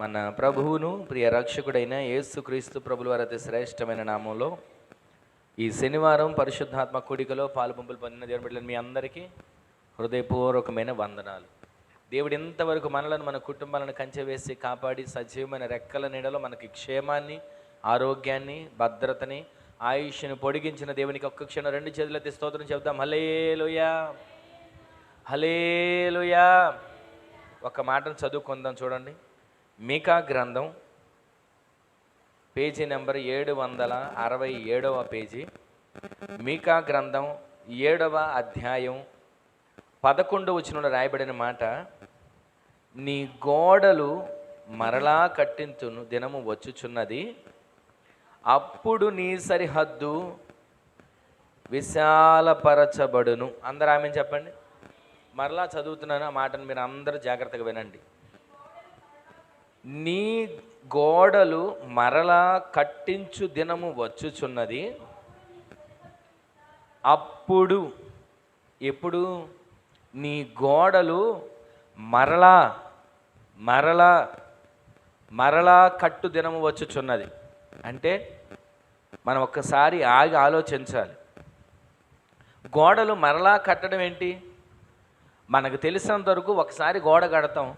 మన ప్రభువును ప్రియ రక్షకుడైన యేసుక్రీస్తు ప్రభుల వారి అతి శ్రేష్టమైన నామంలో ఈ శనివారం పరిశుద్ధాత్మ కూడికలో పాలుపంపులు పొందిన దేవుని బిడ్డలు మీ అందరికీ హృదయపూర్వకమైన వందనాలు. దేవుడు ఇంతవరకు మనలను మన కుటుంబాలను కంచె వేసి కాపాడి సజీవమైన రెక్కల నీడలో మనకి క్షేమాన్ని ఆరోగ్యాన్ని భద్రతని ఆయుష్ని పొడిగించిన దేవునికి ఒక్క క్షణం రెండు చేతులెత్తి స్తోత్రం చెబుదాం. హలేలుయా హలేలుయా ఒక మాటను చదువుకుందాం చూడండి. మీకా గ్రంథం పేజీ నెంబర్ ఏడు వందల అరవై ఏడవ పేజీ. మీకా గ్రంథం ఏడవ అధ్యాయం పదకొండు వచ్చిన రాయబడిన మాట నీ గోడలు మరలా కట్టించును దినము వచ్చుచున్నది. అప్పుడు నీ సరిహద్దు విశాలపరచబడును. అందరూ ఆమె చెప్పండి. మరలా చదువుతున్నాను ఆ మాటను మీరు అందరూ జాగ్రత్తగా వినండి. నీ గోడలు మరలా కట్టించు దినము వచ్చుచున్నది. అప్పుడు ఎప్పుడు నీ గోడలు మరలా మరలా మరలా కట్టు దినము వచ్చుచున్నది. అంటే మనం ఒక్కసారి ఆగి ఆలోచించాలి. గోడలు మరలా కట్టడం ఏంటి? మనకు తెలిసినంత వరకు ఒకసారి గోడ కడతాం.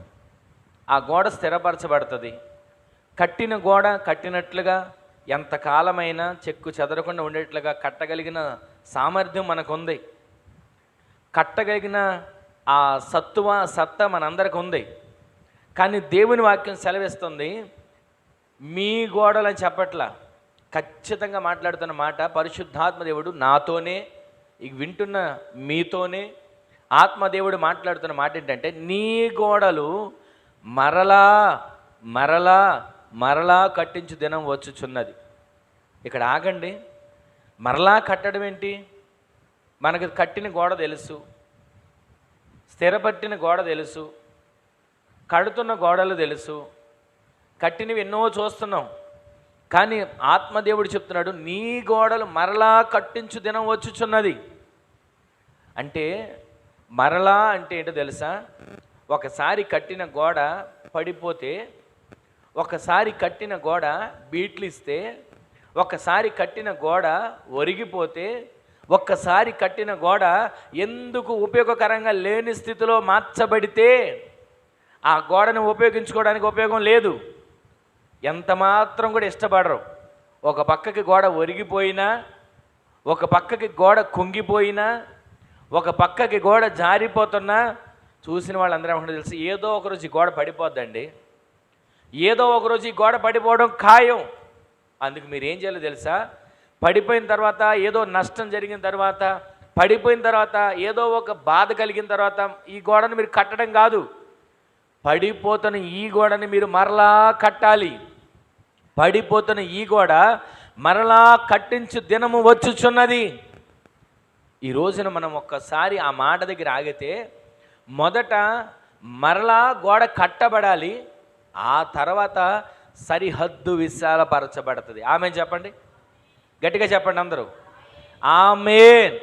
ఆ గోడ స్థిరపరచబడుతుంది. కట్టిన గోడ కట్టినట్లుగా ఎంతకాలమైనా చెక్కు చెదరకుండా ఉండేట్లుగా కట్టగలిగిన సామర్థ్యం మనకుంది. కట్టగలిగిన ఆ సత్తువ సత్తా మనందరికి ఉంది కానీ దేవుని వాక్యం సెలవిస్తుంది మీ గోడలని చెప్పట్లా. ఖచ్చితంగా మాట్లాడుతున్న మాట పరిశుద్ధాత్మ దేవుడు నాతోనే ఇక వింటున్న మీతోనే ఆత్మదేవుడు మాట్లాడుతున్న మాట ఏంటంటే నీ గోడలు మరలా మరలా మరలా కట్టించు దినం వచ్చుచున్నది. ఇక్కడ ఆగండి. మరలా కట్టడం ఏంటి? మనకు కట్టిన గోడ తెలుసు. స్థిరపట్టిన గోడ తెలుసు. కడుతున్న గోడలు తెలుసు. కట్టినవి ఎన్నో చూస్తున్నాం. కానీ ఆత్మదేవుడు చెప్తున్నాడు నీ గోడలు మరలా కట్టించు దినం వచ్చుచున్నది. అంటే మరలా అంటే ఏంటో తెలుసా? ఒకసారి కట్టిన గోడ పడిపోతే ఒకసారి కట్టిన గోడ బీట్లు ఇస్తే ఒకసారి కట్టిన గోడ ఒరిగిపోతే ఒక్కసారి కట్టిన గోడ ఎందుకు ఉపయోగకరంగా లేని స్థితిలో మార్చబడితే ఆ గోడను ఉపయోగించుకోవడానికి ఉపయోగం లేదు. ఎంత మాత్రం కూడా ఇష్టపడరు. ఒక పక్కకి గోడ ఒరిగిపోయినా ఒక పక్కకి గోడ కుంగిపోయినా ఒక పక్కకి గోడ జారిపోతున్నా చూసిన వాళ్ళందరూ ఏమంటే తెలుసు? ఏదో ఒకరోజు ఈ గోడ పడిపోద్దండి. ఏదో ఒకరోజు ఈ గోడ పడిపోవడం ఖాయం. అందుకు మీరు ఏం చేయాలో తెలుసా? పడిపోయిన తర్వాత ఏదో నష్టం జరిగిన తర్వాత పడిపోయిన తర్వాత ఏదో ఒక బాధ కలిగిన తర్వాత ఈ గోడను మీరు కట్టడం కాదు. పడిపోతున్న ఈ గోడని మీరు మరలా కట్టాలి. పడిపోతున్న ఈ గోడ మరలా కట్టించు దినము వచ్చుచున్నది. ఈ రోజున మనం ఒక్కసారి ఆ మాట దగ్గర ఆగితే మొదట మరలా గోడ కట్టబడాలి ఆ తర్వాత సరిహద్దు విశాలపరచబడుతుంది. ఆమె చెప్పండి? గట్టిగా చెప్పండి అందరూ. ఆమె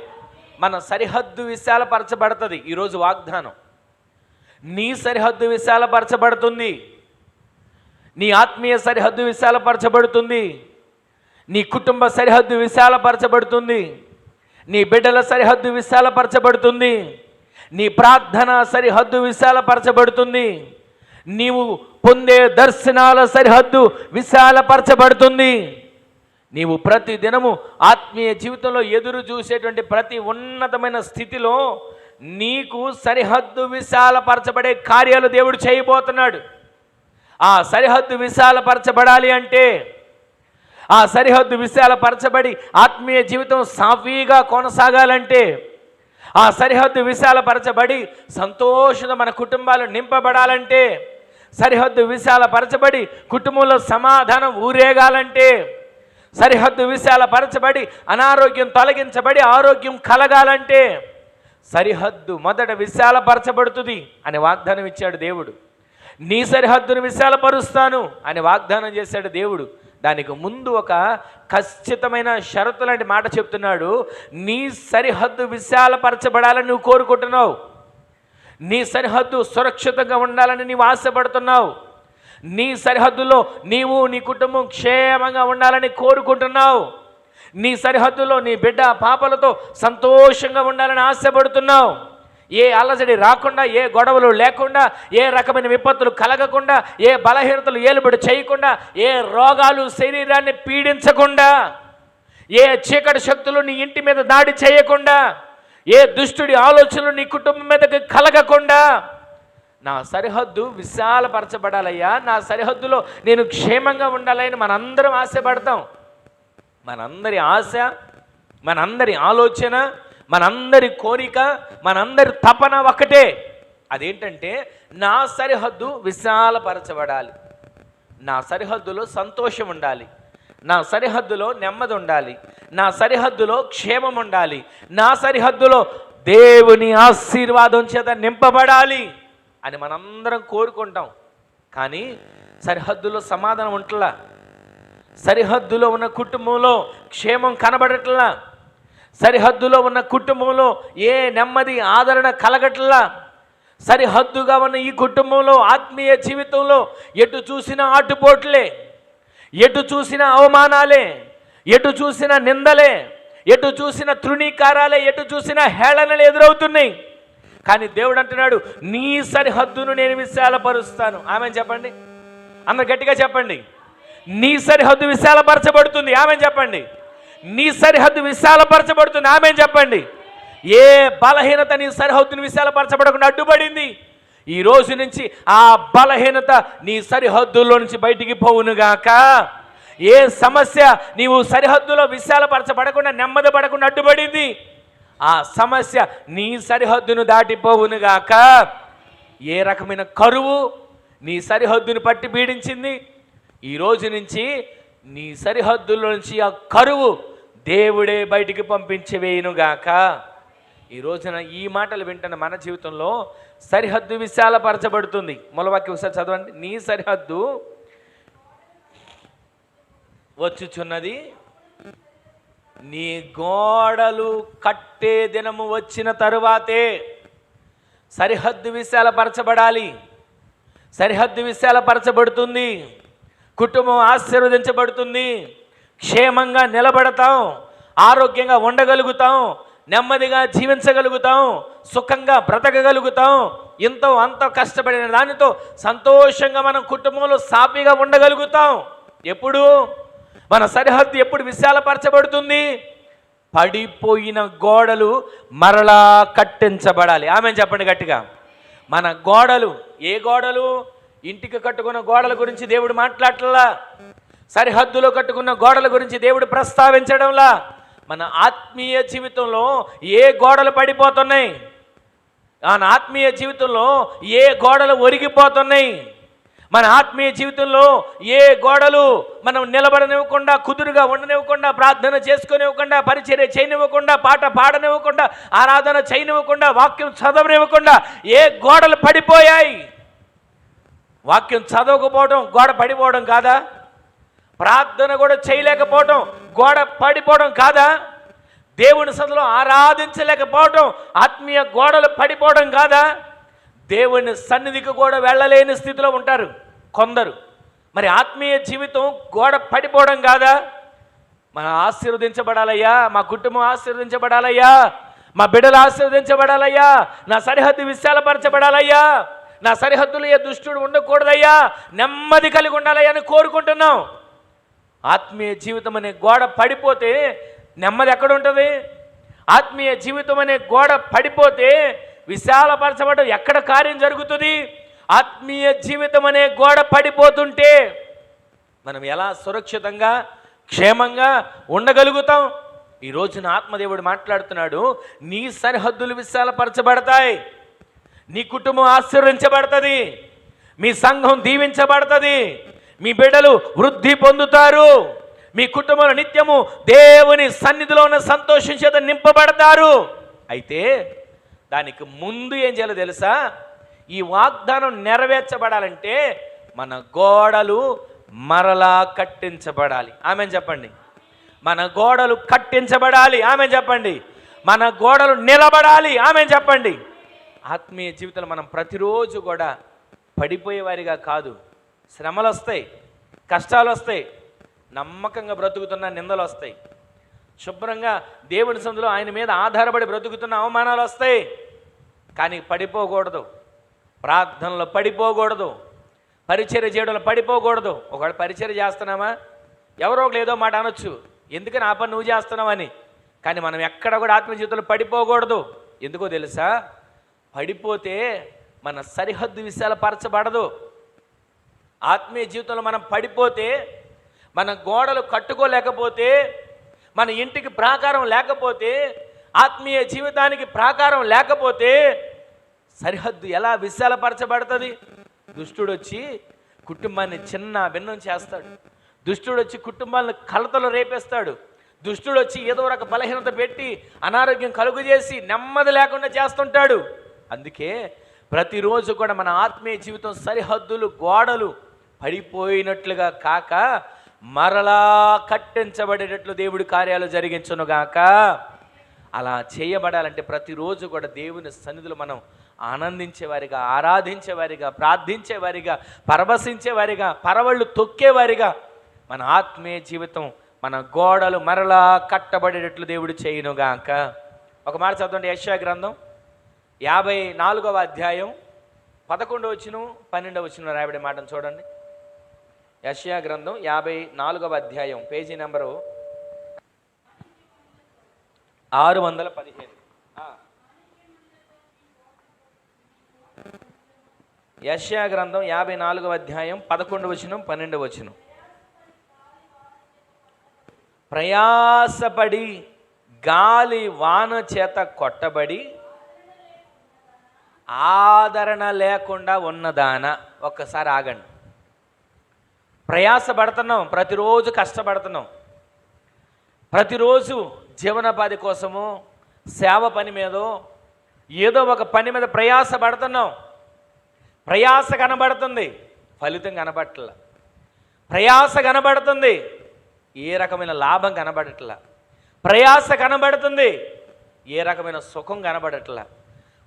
మన సరిహద్దు విశాలపరచబడుతుంది ఈరోజు వాగ్దానం. నీ సరిహద్దు విశాలపరచబడుతుంది. నీ ఆత్మీయ సరిహద్దు విశాలపరచబడుతుంది. నీ కుటుంబ సరిహద్దు విశాలపరచబడుతుంది. నీ బిడ్డల సరిహద్దు విశాలపరచబడుతుంది. నీ ప్రార్థన సరిహద్దు విశాలపరచబడుతుంది. నీవు పొందే దర్శనాల సరిహద్దు విశాలపరచబడుతుంది. నీవు ప్రతి దినము ఆత్మీయ జీవితంలో ఎదురు చూసేటువంటి ప్రతి ఉన్నతమైన స్థితిలో నీకు సరిహద్దు విశాలపరచబడే కార్యాలు దేవుడు చేయబోతున్నాడు. ఆ సరిహద్దు విశాలపరచబడాలి అంటే ఆ సరిహద్దు విశాలపరచబడి ఆత్మీయ జీవితం సాఫీగా కొనసాగాలంటే ఆ సరిహద్దు విశాలపరచబడి సంతోషంగా మన కుటుంబాలు నింపబడాలంటే సరిహద్దు విశాలపరచబడి కుటుంబంలో సమాధానం ఊరేగాలంటే సరిహద్దు విశాలపరచబడి అనారోగ్యం తొలగించబడి ఆరోగ్యం కలగాలంటే సరిహద్దు మొదట విశాలపరచబడుతుంది అని వాగ్దానం ఇచ్చాడు దేవుడు. నీ సరిహద్దును విశాలపరుస్తాను అని వాగ్దానం చేశాడు దేవుడు. దానికి ముందు ఒక ఖచ్చితమైన షరతు లాంటి మాట చెప్తున్నాడు. నీ సరిహద్దు విశాలపరచబడాలని నువ్వు కోరుకుంటున్నావు. నీ సరిహద్దు సురక్షితంగా ఉండాలని నీవు ఆశపడుతున్నావు. నీ సరిహద్దులో నీవు నీ కుటుంబం క్షేమంగా ఉండాలని కోరుకుంటున్నావు. నీ సరిహద్దులో నీ బిడ్డ పాపలతో సంతోషంగా ఉండాలని ఆశపడుతున్నావు. ఏ అల్లజడి రాకుండా ఏ గొడవలు లేకుండా ఏ రకమైన విపత్తులు కలగకుండా ఏ బలహీనతలు ఏలుబడి చేయకుండా ఏ రోగాలు శరీరాన్ని పీడించకుండా ఏ చీకటి శక్తులు నీ ఇంటి మీద దాడి చేయకుండా ఏ దుష్టుడి ఆలోచనలు నీ కుటుంబం మీదకి కలగకుండా నా సరిహద్దు విశాలపరచబడాలయ్యా. నా సరిహద్దులో నేను క్షేమంగా ఉండాలని మనందరం ఆశపడతాం. మనందరి ఆశ మనందరి ఆలోచన మనందరి కోరిక మనందరి తపన ఒకటే అదేంటంటే నా సరిహద్దు విశాలపరచబడాలి. నా సరిహద్దులో సంతోషం ఉండాలి. నా సరిహద్దులో నెమ్మది ఉండాలి. నా సరిహద్దులో క్షేమం ఉండాలి. నా సరిహద్దులో దేవుని ఆశీర్వాదం చేత నింపబడాలి అని మనందరం కోరుకుంటాం. కానీ సరిహద్దులో సమాధానం ఉంటలా? సరిహద్దులో ఉన్న కుటుంబంలో క్షేమం కనబడట్లా? సరిహద్దులో ఉన్న కుటుంబంలో ఏ నెమ్మది ఆదరణ కలగట్లా? సరిహద్దుగా ఉన్న ఈ కుటుంబంలో ఆత్మీయ జీవితంలో ఎటు చూసినా ఆటుపోట్లే ఎటు చూసిన అవమానాలే ఎటు చూసిన నిందలే ఎటు చూసిన తృణీకారాలే ఎటు చూసిన హేళనలు ఎదురవుతున్నాయి. కానీ దేవుడు అంటున్నాడు నీ సరిహద్దును నేను విశాలపరుస్తాను. ఆమె చెప్పండి. అందరు గట్టిగా చెప్పండి. నీ సరిహద్దు విశాలపరచబడుతుంది. ఆమె చెప్పండి. నీ సరిహద్దు విశాలపరచబడుతుంది. ఆమె చెప్పండి. ఏ బలహీనత నీ సరిహద్దును విశాలపరచబడకుండా అడ్డుపడింది? ఈ రోజు నుంచి ఆ బలహీనత నీ సరిహద్దుల్లో నుంచి బయటికి పోవునుగాక ఏ సమస్య నీవు సరిహద్దులో విశాలపరచబడకుండా నెమ్మది పడకుండా అడ్డుపడింది? ఆ సమస్య నీ సరిహద్దును దాటిపోవునుగాక ఏ రకమైన కరువు నీ సరిహద్దును పట్టి పీడించింది? ఈ రోజు నుంచి నీ సరిహద్దుల నుంచి ఆ కరువు దేవుడే బయటికి పంపించివేయునుగాక ఈ రోజున ఈ మాటలు వింటున్న మన జీవితంలో సరిహద్దు విశాలపరచబడుతుంది. మొలవాక్యం ఒకసారి చదవండి. నీ సరిహద్దు వచ్చుచున్నది నీ గోడలు కట్టే దినము వచ్చిన తరువాతే సరిహద్దు విశాలపరచబడాలి. సరిహద్దు విశాలపరచబడుతుంది. కుటుంబం ఆశీర్వదించబడుతుంది. క్షేమంగా నిలబడతాం. ఆరోగ్యంగా ఉండగలుగుతాం. నెమ్మదిగా జీవించగలుగుతాం. సుఖంగా బ్రతకగలుగుతాం. ఎంతో అంత కష్టపడిన దానితో సంతోషంగా మనం కుటుంబంలో సాఫీగా ఉండగలుగుతాం. ఎప్పుడు? మన సరిహద్దు ఎప్పుడు విశాలపరచబడుతుంది? పడిపోయిన గోడలు మరలా కట్టించబడాలి. ఆమె చెప్పండి గట్టిగా. మన గోడలు ఏ గోడలు? ఇంటికి కట్టుకున్న గోడల గురించి దేవుడు మాట్లాడటంలా? సరిహద్దులో కట్టుకున్న గోడల గురించి దేవుడు ప్రస్తావించడంలా? మన ఆత్మీయ జీవితంలో ఏ గోడలు పడిపోతున్నాయి? మన ఆత్మీయ జీవితంలో ఏ గోడలు ఒరిగిపోతున్నాయి? మన ఆత్మీయ జీవితంలో ఏ గోడలు మనం నిలబడనివ్వకుండా కుదురుగా ఉండనివ్వకుండా ప్రార్థన చేసుకునివ్వకుండా పరిచర్య చేయనివ్వకుండా పాట పాడనివ్వకుండా ఆరాధన చేయనివ్వకుండా వాక్యం చదవనివ్వకుండా ఏ గోడలు పడిపోయాయి? వాక్యం చదవకపోవడం గోడ పడిపోవడం కాదా? ప్రార్థన కూడా చేయలేకపోవడం గోడ పడిపోవడం కాదా? దేవుని సందులో ఆరాధించలేకపోవడం ఆత్మీయ గోడలు పడిపోవడం కాదా? దేవుని సన్నిధికి కూడా వెళ్ళలేని స్థితిలో ఉంటారు కొందరు. మరి ఆత్మీయ జీవితం గోడ పడిపోవడం కాదా? మనం ఆశీర్వదించబడాలయ్యా మా కుటుంబం ఆశీర్వదించబడాలయ్యా మా బిడ్డలు ఆశీర్వదించబడాలయ్యా నా సరిహద్దు విశాలపరచబడాలయ్యా. నా సరిహద్దులు ఏ దుష్టుడు ఉండకూడదయ్యా? నెమ్మది కలిగి ఉండాలయ్యా అని కోరుకుంటున్నాం. ఆత్మీయ జీవితం అనే గోడ పడిపోతే నెమ్మది ఎక్కడ ఉంటుంది? ఆత్మీయ జీవితం అనే గోడ పడిపోతే విశాలపరచబడ ఎక్కడ కార్యం జరుగుతుంది? ఆత్మీయ జీవితం అనే గోడ పడిపోతుంటే మనం ఎలా సురక్షితంగా క్షేమంగా ఉండగలుగుతాం? ఈ రోజున ఆత్మదేవుడు మాట్లాడుతున్నాడు నీ సరిహద్దులు విశాలపరచబడతాయి. నీ కుటుంబం ఆశీర్వించబడుతుంది. మీ సంఘం దీవించబడుతుంది. మీ బిడ్డలు వృద్ధి పొందుతారు. మీ కుటుంబంలో నిత్యము దేవుని సన్నిధిలో ఉన్న సంతోషం చేత నింపబడతారు. అయితే దానికి ముందు ఏం చేయాలో తెలుసా? ఈ వాగ్దానం నెరవేర్చబడాలంటే మన గోడలు మరలా కట్టించబడాలి. ఆమె చెప్పండి. మన గోడలు కట్టించబడాలి. ఆమె చెప్పండి. మన గోడలు నిలబడాలి. ఆమె చెప్పండి. ఆత్మీయ జీవితంలో మనం ప్రతిరోజు కూడా పడిపోయేవారిగా కాదు. శ్రమలు వస్తాయి కష్టాలు వస్తాయి నమ్మకంగా బ్రతుకుతున్న నిందలు వస్తాయి శుభ్రంగా దేవుని సందులో ఆయన మీద ఆధారపడి బ్రతుకుతున్న అవమానాలు వస్తాయి కానీ పడిపోకూడదు. ప్రార్థనలో పడిపోకూడదు. పరిచర్య చేయడంలో పడిపోకూడదు. ఒకవేళ పరిచర్య చేస్తున్నామా? ఎవరో ఒకరు ఏదో మాట అనొచ్చు. ఎందుకని ఆ పని నువ్వు చేస్తున్నావని? కానీ మనం ఎక్కడ కూడా ఆత్మ జీవితంలో పడిపోకూడదు. ఎందుకో తెలుసా? పడిపోతే మన సరిహద్దు విశాలపరచబడదు ఆత్మీయ జీవితంలో మనం పడిపోతే మన గోడలు కట్టుకోలేకపోతే మన ఇంటికి ప్రాకారం లేకపోతే ఆత్మీయ జీవితానికి ప్రాకారం లేకపోతే సరిహద్దు ఎలా విశాలపరచబడుతుంది దుష్టుడు వచ్చి కుటుంబాన్ని చిన్న భిన్నం చేస్తాడు. దుష్టుడు వచ్చి కుటుంబాలను కలతలు రేపేస్తాడు. దుష్టుడు వచ్చి ఏదో ఒక బలహీనత పెట్టి అనారోగ్యం కలుగు చేసి నెమ్మది లేకుండా చేస్తుంటాడు. అందుకే ప్రతిరోజు కూడా మన ఆత్మీయ జీవితం సరిహద్దులు గోడలు పడిపోయినట్లుగా కాక మరలా కట్టించబడేటట్లు దేవుడి కార్యాలు జరిగించునుగాక అలా చేయబడాలంటే ప్రతిరోజు కూడా దేవుని సన్నిధిలో మనం ఆనందించేవారిగా ఆరాధించేవారిగా ప్రార్థించేవారిగా పరవశించేవారిగా పరవళ్ళు తొక్కేవారిగా మన ఆత్మీయ జీవితం మన గోడలు మరలా కట్టబడేటట్లు దేవుడు చేయునుగాక ఒక మాట చదవండి యశా గ్రంథం యాభై నాలుగవ అధ్యాయం పదకొండవ వచ్చిన పన్నెండవ వచ్చిన రాయబడే మాటను చూడండి. యష్యా గ్రంథం యాభై నాలుగవ అధ్యాయం పేజీ నెంబరు ఆరు వందల పదిహేను. యష్యా గ్రంథం యాభై నాలుగవ అధ్యాయం పదకొండు వచనం పన్నెండు వచనం. ప్రయాసపడి గాలి వాన చేత కొట్టబడి ఆదరణ లేకుండా ఉన్నదాన ఒక్కసారి ఆగండి. ప్రయాసపడుతున్నాం ప్రతిరోజు కష్టపడుతున్నాం. ప్రతిరోజు జీవనోపాధి కోసము సేవ పని మీదో ఏదో ఒక పని మీద ప్రయాస పడుతున్నాం ప్రయాస కనబడుతుంది ఫలితం కనబడట్ల. ప్రయాస కనబడుతుంది ఏ రకమైన లాభం కనబడట్ల. ప్రయాస కనబడుతుంది ఏ రకమైన సుఖం కనబడట్లా.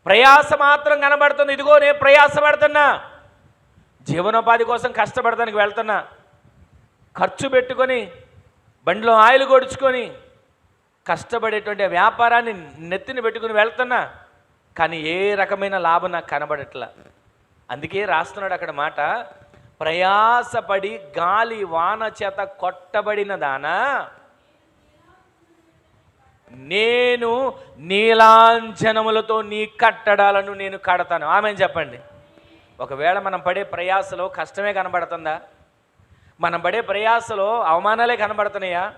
ప్రయాస మాత్రం కనబడుతుంది. ఇదిగో నేను ప్రయాస పడుతున్నా. జీవనోపాధి కోసం కష్టపడటానికి వెళ్తున్నా. ఖర్చు పెట్టుకొని బండిలో ఆయిల్ కొడుచుకొని కష్టపడేటువంటి వ్యాపారాన్ని నెత్తిని పెట్టుకుని వెళ్తున్నా. కానీ ఏ రకమైన లాభం నాకు కనబడట్లా. అందుకే రాస్తున్నాడు అక్కడ మాట ప్రయాసపడి గాలి వాన చేత కొట్టబడిన దానా? నేను నీలాంఛనములతో నీ కట్టడాలను నేను కడతాను. ఆమె చెప్పండి? ఒకవేళ మనం పడే ప్రయాసలో కష్టమే కనబడుతుందా? మనం పడే ప్రయాసలో అవమానాలే కనబడుతున్నాయా?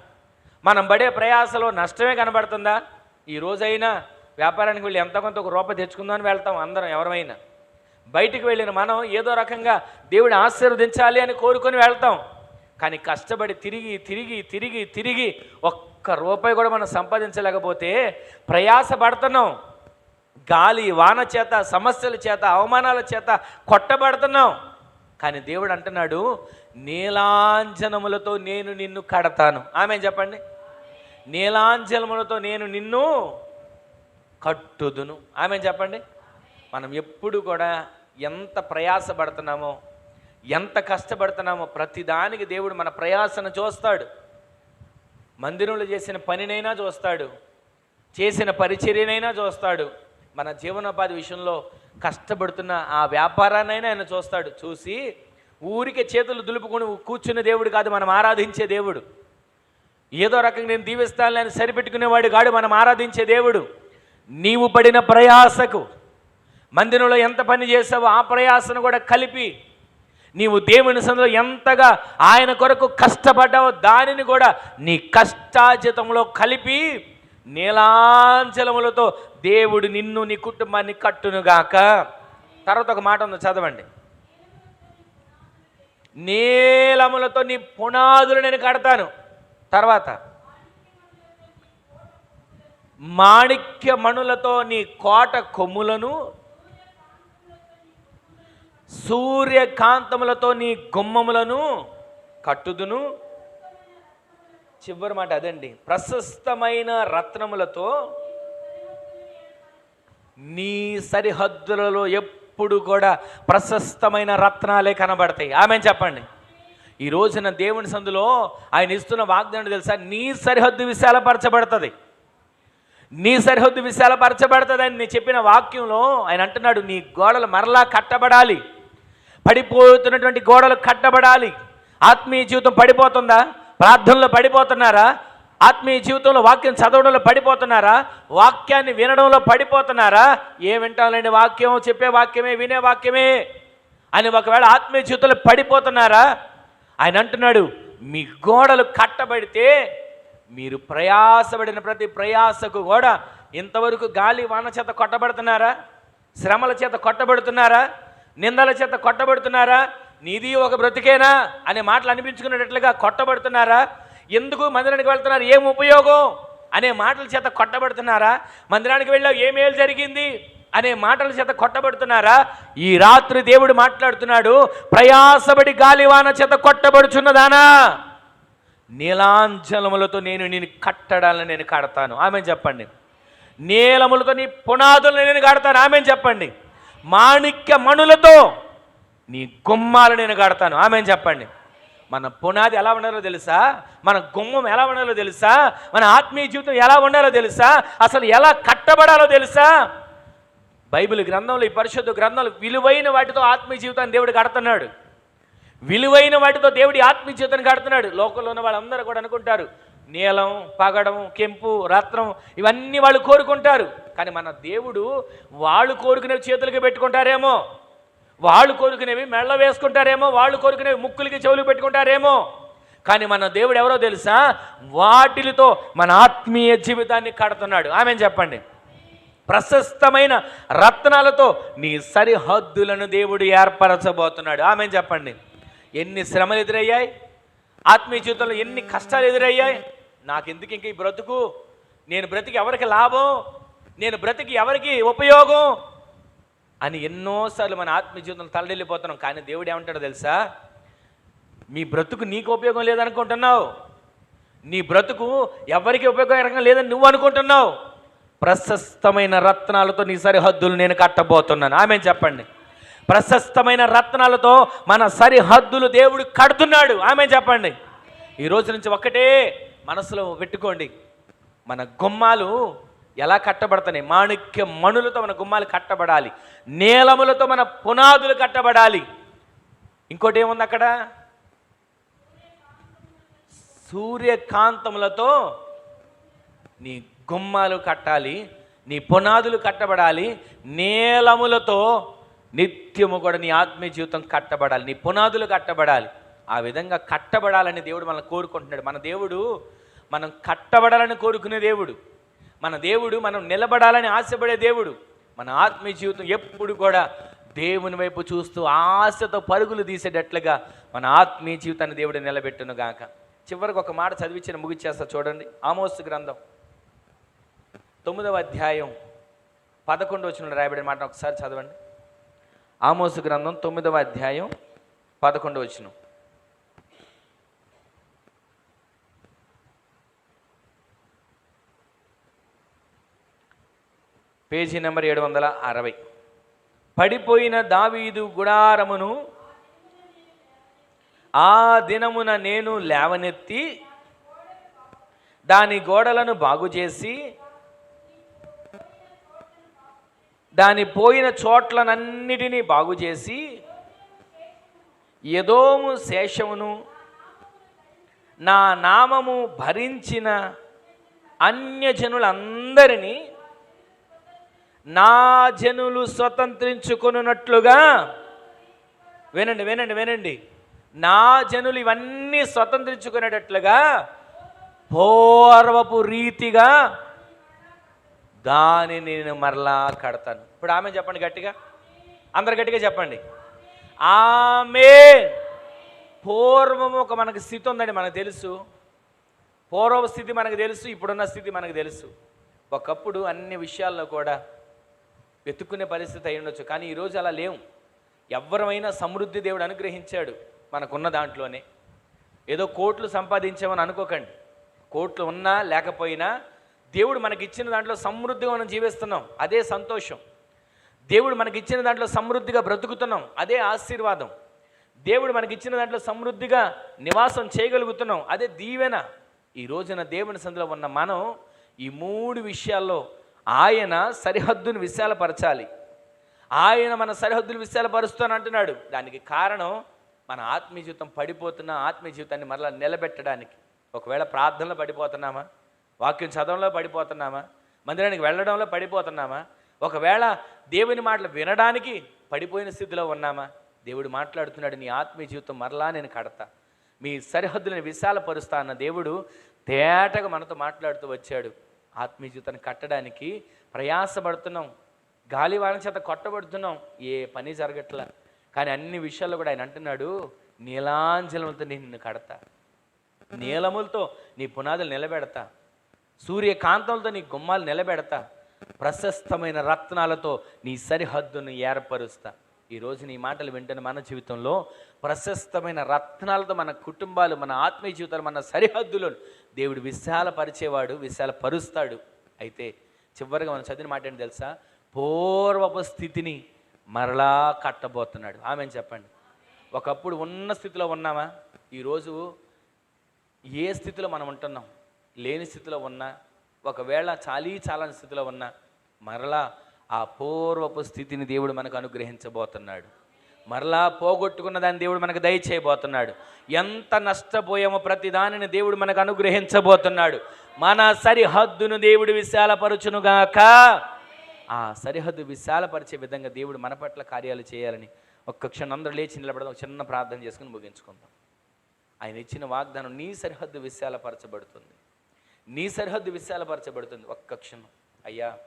మనం పడే ప్రయాసలో నష్టమే కనబడుతుందా? ఈ రోజైనా వ్యాపారానికి వెళ్ళి ఎంత కొంత ఒక రూపాయి తెచ్చుకుందామని వెళ్తాం అందరం ఎవరైనా బయటికి వెళ్ళిన మనం ఏదో రకంగా దేవుడు ఆశీర్వదించాలి అని కోరుకొని వెళ్తాం. కానీ కష్టపడి తిరిగి తిరిగి తిరిగి తిరిగి ఒక్క రూపాయి కూడా మనం సంపాదించలేకపోతే ప్రయాస పడుతున్నాం గాలి వాన చేత సమస్యల చేత అవమానాల చేత కొట్టబడుతున్నాం. కానీ దేవుడు అంటున్నాడు నీలాంజనములతో నేను నిన్ను కడతాను. ఆమె చెప్పండి? నీలాంజనములతో నేను నిన్ను కట్టుదును. ఆమె చెప్పండి? మనం ఎప్పుడు కూడా ఎంత ప్రయాసపడుతున్నామో ఎంత కష్టపడుతున్నామో ప్రతిదానికి దేవుడు మన ప్రయాసను చూస్తాడు. మందిరంలో చేసిన పనినైనా చూస్తాడు. చేసిన పరిచర్యనైనా చూస్తాడు. మన జీవనోపాధి విషయంలో కష్టపడుతున్న ఆ వ్యాపారాన్నైనా ఆయన చూస్తాడు. చూసి ఊరికే చేతులు దులుపుకొని కూర్చున్న దేవుడు కాదు మనం ఆరాధించే దేవుడు. ఏదో రకంగా నేను దీవిస్తాను అని సరిపెట్టుకునేవాడు కాడు మనం ఆరాధించే దేవుడు. నీవు పడిన ప్రయాసకు మందిరంలో ఎంత పని చేసావో ఆ ప్రయాసను కూడా కలిపి నీవు దేవుని సందులో ఎంతగా ఆయన కొరకు కష్టపడ్డావో దానిని కూడా నీ కష్టాజితంలో కలిపి నీలాంచలములతో దేవుడు నిన్ను నీ కుటుంబాన్ని కట్టునుగాక. తర్వాత ఒక మాట ఉంది చదవండి. నీలములతో నీ పునాదులు నేను కడతాను. తర్వాత మాణిక్య మణులతో నీ కోట కొమ్ములను సూర్యకాంతములతో నీ గుమ్మములను కట్టుదును. చివరి మాట అదండి. ప్రశస్తమైన రత్నములతో నీ సరిహద్దులలో ఎప్పుడు కూడా ప్రశస్తమైన రత్నాలే కనబడతాయి. ఆమె చెప్పండి? ఈ రోజున దేవుని సందులో ఆయన ఇస్తున్న వాగ్దానం తెలుసా? నీ సరిహద్దు విశాలపరచబడుతుంది. నీ సరిహద్దు విశాలపరచబడుతుందని నేను చెప్పిన వాక్యంలో ఆయన అంటున్నాడు నీ గోడలు మరలా కట్టబడాలి. పడిపోతున్నటువంటి గోడలు కట్టబడాలి. ఆత్మీయ జీవితం పడిపోతుందా? ప్రార్థనలో పడిపోతున్నారా? ఆత్మీయ జీవితంలో వాక్యం చదవడంలో పడిపోతున్నారా? వాక్యాన్ని వినడంలో పడిపోతున్నారా? ఏ వింటాలండి వాక్యం చెప్పే వాక్యమే వినే వాక్యమే అని ఒకవేళ ఆత్మీయ జీవితంలో పడిపోతున్నారా? ఆయన అంటున్నాడు మీ గోడలు కట్టబడితే మీరు ప్రయాసపడిన ప్రతి ప్రయాసకు కూడా ఇంతవరకు గాలి వాన చేత కొట్టబడుతున్నారా? శ్రమల చేత కొట్టబడుతున్నారా? నిందల చేత కొట్టబడుతున్నారా? నీది ఒక బ్రతికేనా? అనే మాటలు అనిపించుకునేటట్లుగా కొట్టబడుతున్నారా? ఎందుకు మందిరానికి వెళ్తున్నారు? ఏం ఉపయోగం? అనే మాటల చేత కొట్టబడుతున్నారా? మందిరానికి వెళ్ళావు ఏ మేలు జరిగింది? అనే మాటల చేత కొట్టబడుతున్నారా? ఈ రాత్రి దేవుడు మాట్లాడుతున్నాడు ప్రయాసపడి గాలివాన చేత కొట్టబడుచున్నదానా? నీలాంచలములతో నేను నేను కట్టడాలను నేను కడతాను. ఆమె చెప్పండి? నీలములతో నీ పునాదులను నేను కడతాను. ఆమె చెప్పండి? మాణిక్య మణులతో నీ గుమ్మాలు నేను కడతాను. ఆమె చెప్పండి? మన పునాది ఎలా ఉండాలో తెలుసా? మన గుమ్మం ఎలా ఉండాలో తెలుసా? మన ఆత్మీయ జీవితం ఎలా ఉండాలో తెలుసా? అసలు ఎలా కట్టబడాలో తెలుసా? బైబిల్ గ్రంథంలో ఈ పరిశుద్ధ గ్రంథాలు విలువైన వాటితో ఆత్మీయ జీవితాన్ని దేవుడు కడుతున్నాడు. విలువైన వాటితో దేవుడి ఆత్మీయ జీవితాన్ని కడుతున్నాడు. లోకంలో ఉన్న వాళ్ళందరూ కూడా అనుకుంటారు నీలం పగడం కెంపు రత్నం ఇవన్నీ వాళ్ళు కోరుకుంటారు. కానీ మన దేవుడు వాళ్ళు కోరుకునేవి చేతులకి పెట్టుకుంటారేమో వాళ్ళు కోరుకునేవి మెళ్ళ వేసుకుంటారేమో వాళ్ళు కోరుకునేవి ముక్కులకి చెవులు పెట్టుకుంటారేమో. కానీ మన దేవుడు ఎవరో తెలుసా? వాటిలతో మన ఆత్మీయ జీవితాన్ని కడుతున్నాడు. ఆమె చెప్పండి? ప్రశస్తమైన రత్నాలతో నీ సరిహద్దులను దేవుడు ఏర్పరచబోతున్నాడు. ఆమె చెప్పండి? ఎన్ని శ్రమలు ఎదురయ్యాయి? ఆత్మీయ జీవితంలో ఎన్ని కష్టాలు ఎదురయ్యాయి? నాకెందుకు ఇంక ఈ బ్రతుకు? నేను బ్రతికి ఎవరికి లాభం? నేను బ్రతికి ఎవరికి ఉపయోగం? అని ఎన్నోసార్లు మన ఆత్మజీవితంలో జీవితంలో తలడెళ్ళిపోతున్నాం కానీ దేవుడు ఏమంటాడో తెలుసా? మీ బ్రతుకు నీకు ఉపయోగం లేదనుకుంటున్నావు. నీ బ్రతుకు ఎవరికి ఉపయోగకరంగా లేదని నువ్వు అనుకుంటున్నావు. ప్రశస్తమైన రత్నాలతో నీ సరిహద్దులు నేను కట్టబోతున్నాను. ఆమె చెప్పండి? ప్రశస్తమైన రత్నాలతో మన సరిహద్దులు దేవుడు కడుతున్నాడు. ఆమె చెప్పండి? ఈ రోజు నుంచి ఒక్కటే మనసులో పెట్టుకోండి. మన గుమ్మాలు ఎలా కట్టబడతాయి మాణిక్య మణులతో మన గుమ్మాలు కట్టబడాలి. నీలములతో మన పునాదులు కట్టబడాలి. ఇంకోటి ఏముంది అక్కడ? సూర్యకాంతములతో నీ గుమ్మాలు కట్టాలి నీ పునాదులు కట్టబడాలి నీలములతో నిత్యము కూడా నీ ఆత్మీయ జీవితం కట్టబడాలి నీ పునాదులు కట్టబడాలి. ఆ విధంగా కట్టబడాలని దేవుడు మనల్ని కోరుకుంటున్నాడు. మన దేవుడు మనం కట్టబడాలని కోరుకునే దేవుడు. మన దేవుడు మనం నిలబడాలని ఆశపడే దేవుడు. మన ఆత్మీయ జీవితం ఎప్పుడు కూడా దేవుని వైపు చూస్తూ ఆశతో పరుగులు తీసేటట్లుగా మన ఆత్మీయ జీవితాన్ని దేవుడు నిలబెట్టును గాక. చివరికి ఒక మాట చదివించిన ముగిచ్చేస్తా చూడండి. ఆమోస్ గ్రంథం తొమ్మిదవ అధ్యాయం పదకొండు వచ్చిన రాయబడిన మాట ఒకసారి చదవండి. ఆమోసు గ్రంథం తొమ్మిదవ అధ్యాయం పదకొండు వచ్చినాం పేజీ నెంబర్ ఏడు వందల అరవై. పడిపోయిన దావీదు గుడారమును ఆ దినమున నేను లేవనెత్తి దాని గోడలను బాగు చేసి దాని పోయిన చోట్లనన్నిటినీ బాగు చేసి ఎదోము శేషమును నా నామము భరించిన అన్యజనులందరినీ నా జనులు స్వతంత్రించుకున్నట్లుగా వినండి వినండి వినండి. నా జనులు ఇవన్నీ స్వతంత్రించుకునేటట్లుగా పూర్వపు రీతిగా దానిని నేను మరలా కడతాను. ఇప్పుడు ఆమె చెప్పండి గట్టిగా. అందరు గట్టిగా చెప్పండి. ఆమె పూర్వము ఒక మనకు స్థితి ఉందండి మనకు తెలుసు. పూర్వ స్థితి మనకు తెలుసు ఇప్పుడున్న స్థితి మనకు తెలుసు. ఒకప్పుడు అన్ని విషయాల్లో కూడా వెతుక్కునే పరిస్థితి అయి ఉండొచ్చు. కానీ ఈరోజు అలా లేవు. ఎవరమైనా సమృద్ధి దేవుడు అనుగ్రహించాడు మనకున్న దాంట్లోనే. ఏదో కోట్లు సంపాదించామని అనుకోకండి. కోట్లు ఉన్నా లేకపోయినా దేవుడు మనకి ఇచ్చిన దాంట్లో సమృద్ధిగా మనం జీవిస్తున్నాం. అదే సంతోషం. దేవుడు మనకిచ్చిన దాంట్లో సమృద్ధిగా బ్రతుకుతున్నాం. అదే ఆశీర్వాదం. దేవుడు మనకి ఇచ్చిన దాంట్లో సమృద్ధిగా నివాసం చేయగలుగుతున్నాం. అదే దీవెన. ఈ రోజున దేవుని సందులో ఉన్న మనం ఈ మూడు విషయాల్లో ఆయన సరిహద్దును విశాలపరచాలి. ఆయన మన సరిహద్దులు విశాలపరుస్తాను అంటున్నాడు. దానికి కారణం మన ఆత్మీయ జీవితం పడిపోతున్న ఆత్మీయ జీవితాన్ని మరలా నిలబెట్టడానికి. ఒకవేళ ప్రార్థనలో పడిపోతున్నామా? వాక్యం చదవంలో పడిపోతున్నామా? మందిరానికి వెళ్ళడంలో పడిపోతున్నామా? ఒకవేళ దేవుని మాటలు వినడానికి పడిపోయిన స్థితిలో ఉన్నామా? దేవుడు మాట్లాడుతున్నాడు నీ ఆత్మీయ జీవితం మరలా నేను కడతా. మీ సరిహద్దులను విశాలపరుస్తా అన్న దేవుడు తేటగా మనతో మాట్లాడుతూ వచ్చాడు. ఆత్మీయ జీవితాన్ని కట్టడానికి ప్రయాసపడుతున్నాం. గాలి వాన చేత కొట్టబడుతున్నాం. ఏ పని జరగట్లా. కానీ అన్ని విషయాల్లో కూడా ఆయన అంటున్నాడు నీలాంజలములతో నిన్ను కడతా. నీలములతో నీ పునాదులు నిలబెడతా. సూర్యకాంతంతో నీ గుమ్మాలు నిలబెడతా. ప్రశస్తమైన రత్నాలతో నీ సరిహద్దును ఏర్పరుస్తా. ఈరోజు నీ మాటలు వింటున్న మన జీవితంలో ప్రశస్తమైన రత్నాలతో మన కుటుంబాలు మన ఆత్మీయ జీవితాలు మన సరిహద్దులను దేవుడు విశాలపరిచేవాడు విశాలపరుస్తాడు. అయితే చివరిగా మనం చదివిన మాట ఏంటి తెలుసా? పూర్వపు స్థితిని మరలా కట్టబోతున్నాడు. ఆమె చెప్పండి. ఒకప్పుడు ఉన్న స్థితిలో ఉన్నామా? ఈరోజు ఏ స్థితిలో మనం ఉంటున్నాం? లేని స్థితిలో ఉన్నా ఒకవేళ చాలీ చాలని స్థితిలో ఉన్నా మరలా ఆ పూర్వపు స్థితిని దేవుడు మనకు అనుగ్రహించబోతున్నాడు. మరలా పోగొట్టుకున్న దాన్ని దేవుడు మనకు దయచేయబోతున్నాడు. ఎంత నష్టపోయామో ప్రతి దానిని దేవుడు మనకు అనుగ్రహించబోతున్నాడు. మన సరిహద్దును దేవుడు విశాలపరచునుగాక. ఆ సరిహద్దు విశాలపరిచే విధంగా దేవుడు మన పట్ల కార్యాలు చేయాలని ఒక్క క్షణం అందరూ లేచి నిలబడదాం ఒక చిన్న ప్రార్థన చేసుకుని ముగించుకుందాం. ఆయన ఇచ్చిన వాగ్దానం నీ సరిహద్దు విశాలపరచబడుతుంది. నీ సరిహద్దు విశాలపరచబడుతుంది ఒక్క క్షణం. అయ్యా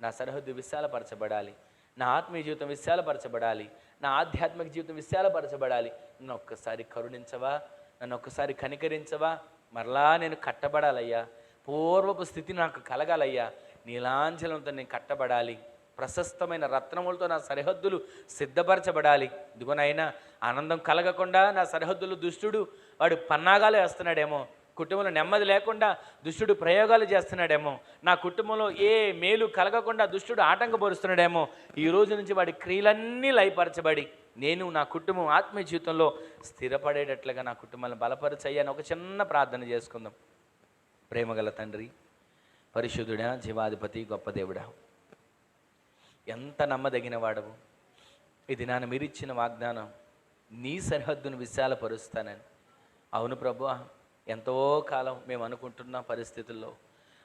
నా సరిహద్దు విశాలపరచబడాలి. నా ఆత్మీయ జీవితం విశాలపరచబడాలి. నా ఆధ్యాత్మిక జీవితం విశాలపరచబడాలి. నన్ను ఒక్కసారి కరుణించవా? నన్ను ఒక్కసారి కనికరించవా? మరలా నేను కట్టబడాలయ్యా. పూర్వపు స్థితి నాకు కలగాలయ్యా. నీలాంచలంతో నేను కట్టబడాలి. ప్రశస్తమైన రత్నములతో నా సరిహద్దులు సిద్ధపరచబడాలి. ఇదిగోనైనా ఆనందం కలగకుండా నా సరిహద్దులు దుష్టుడు వాడు పన్నాగాలు వేస్తున్నాడేమో. కుటుంబంలో నెమ్మది లేకుండా దుష్టుడు ప్రయోగాలు చేస్తున్నాడేమో. నా కుటుంబంలో ఏ మేలు కలగకుండా దుష్టుడు ఆటంకపరుస్తున్నాడేమో. ఈ రోజు నుంచి వాడి క్రియలన్నీ లయపరచబడి నేను నా కుటుంబం ఆత్మీయ జీవితంలో స్థిరపడేటట్లుగా నా కుటుంబాన్ని బలపరచయ్యాని ఒక చిన్న ప్రార్థన చేసుకుందాం. ప్రేమగల తండ్రి పరిశుద్ధుడా జీవాధిపతి గొప్ప దేవుడా. ఎంత నమ్మదగిన వాడవు. ఇది నాన్న మీరిచ్చిన వాగ్దానం నీ సరిహద్దును విశాలపరుస్తానని. అవును ప్రభు ఎంతో కాలం మేము అనుకుంటున్న పరిస్థితుల్లో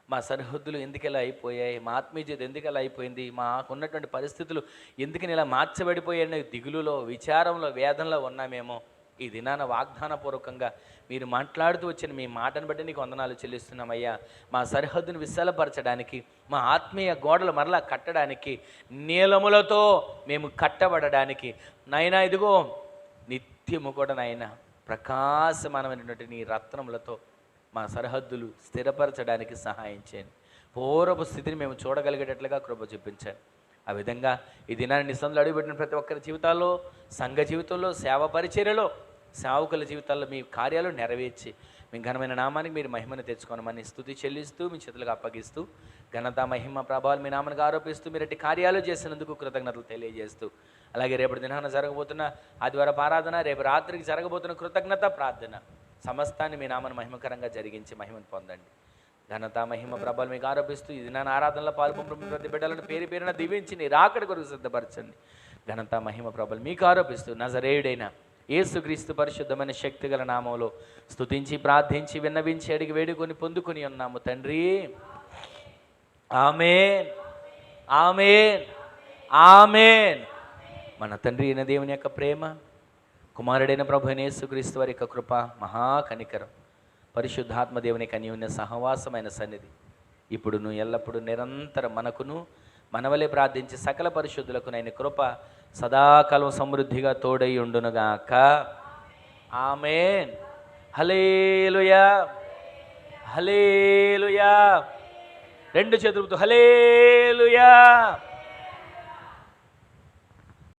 మా సరిహద్దులు ఎందుకు అయిపోయాయి మా ఆత్మీయత ఎందుకు ఇలా అయిపోయింది మాకున్నటువంటి పరిస్థితులు ఎందుకని ఇలా మార్చబడిపోయాయని దిగులులో విచారంలో వేదనలో ఉన్నామేమో. ఈ దినాన వాగ్దానపూర్వకంగా మీరు మాట్లాడుతూ వచ్చిన మీ మాటను బట్టి నీకు వందనాలు చెల్లిస్తున్నామయ్యా. మా సరిహద్దును విశాలపరచడానికి మా ఆత్మీయ గోడలు మరలా కట్టడానికి నీలములతో మేము కట్టబడడానికి. నాయన ఇదిగో నిత్యము కూడా నాయన ప్రకాశమానమైనటువంటి నీ రత్నములతో మా సరిహద్దులు స్థిరపరచడానికి సహాయం చేయండి. పూర్వపు స్థితిని మేము చూడగలిగేటట్లుగా కృప చూపించండి. ఆ విధంగా ఈ దినాన్ని నిస్సందులు అడుగుపెట్టిన ప్రతి ఒక్కరి జీవితాల్లో సంఘ జీవితంలో సేవ పరిచర్యలో సేవకుల జీవితాల్లో మీ కార్యాలు నెరవేర్చి మీ ఘనమైన నామానికి మీరు మహిమను తెచ్చుకోనమని స్థుతి చెల్లిస్తూ మీ చేతులకు అప్పగిస్తూ ఘనత మహిమ ప్రభావాలు మీ నామానికి ఆరోపిస్తూ మీరు ఎట్టి కార్యాలు చేసినందుకు కృతజ్ఞతలు తెలియజేస్తూ అలాగే రేపటి దినాన జరగబోతున్న ఆదివారపు ఆరాధన రేపు రాత్రికి జరగబోతున్న కృతజ్ఞత ప్రార్థన సమస్తాన్ని మీ నామను మహిమకరంగా జరిగించి మహిమను పొందండి. ఘనత మహిమ ప్రభలు మీకు ఆరోపిస్తూ ఇది నా ఆరాధనలో పాల్పొంపు ప్రతి బిడ్డలను పేరు పేరున దీవించి నీ రాకడ కొరకు సిద్ధపరచండి. ఘనత మహిమ ప్రభలు మీకు ఆరోపిస్తూ నజరేయుడైన ఏసుక్రీస్తు పరిశుద్ధమైన శక్తి గల నామంలో స్తుతించి ప్రార్థించి విన్నవించి అడిగి వేడుకొని పొందుకొని ఉన్నాము తండ్రి. ఆమెన్. ఆమెన్. ఆమెన్. మన తండ్రి అయిన దేవుని యొక్క ప్రేమ కుమారుడైన ప్రభు యేసుక్రీస్తు వారి యొక్క కృప మహాకనికరం పరిశుద్ధాత్మ దేవుని యొక్క అన్యోన్య సహవాసమైన సన్నిధి. ఇప్పుడును ఎల్లప్పుడూ నిరంతరం మనకును మనవలే ప్రార్థించి సకల పరిశుద్ధులకు నైన కృప సదాకాలం సమృద్ధిగా తోడై ఉండునుగాక ఆమెన్. హలేలుయా హలేలుయా రెండు చేతులతో హలేలుయా